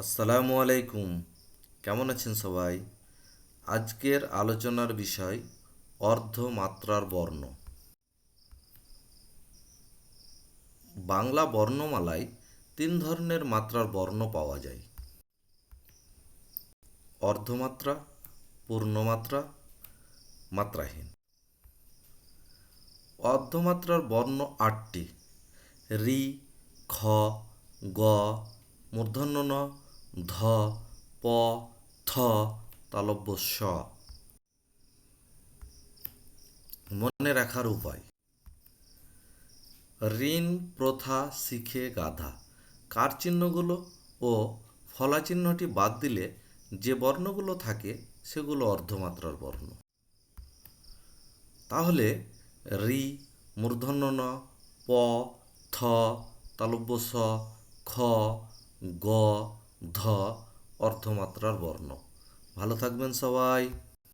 আসসালামু আলাইকুম। কেমন আছেন সবাই? আজকের আলোচনার বিষয় অর্ধমাত্রার বর্ণ। বাংলা বর্ণমালায় তিন ধরনের মাত্রার বর্ণ পাওয়া যায়। অর্ধমাত্রা, পূর্ণমাত্রা, মাত্রাহীন। অর্ধমাত্রার বর্ণ আটটি। রি, খ, গ, মূর্ধন্য ন ধ, প, থ তালব্য স মনে রাখার উপায়। ঋণ প্রথা শিখে গাধা। কার চিহ্নগুলো ও ফলা চিহ্নটি বাদ দিলে যে বর্ণগুলো থাকে সেগুলো অর্ধমাত্রার বর্ণ। তাহলে রি, মূর্ধন্য ন, প, থ তালব্য স খ, গ ধ অর্ধমাত্রার বর্ণ। ভালো থাকবেন সবাই।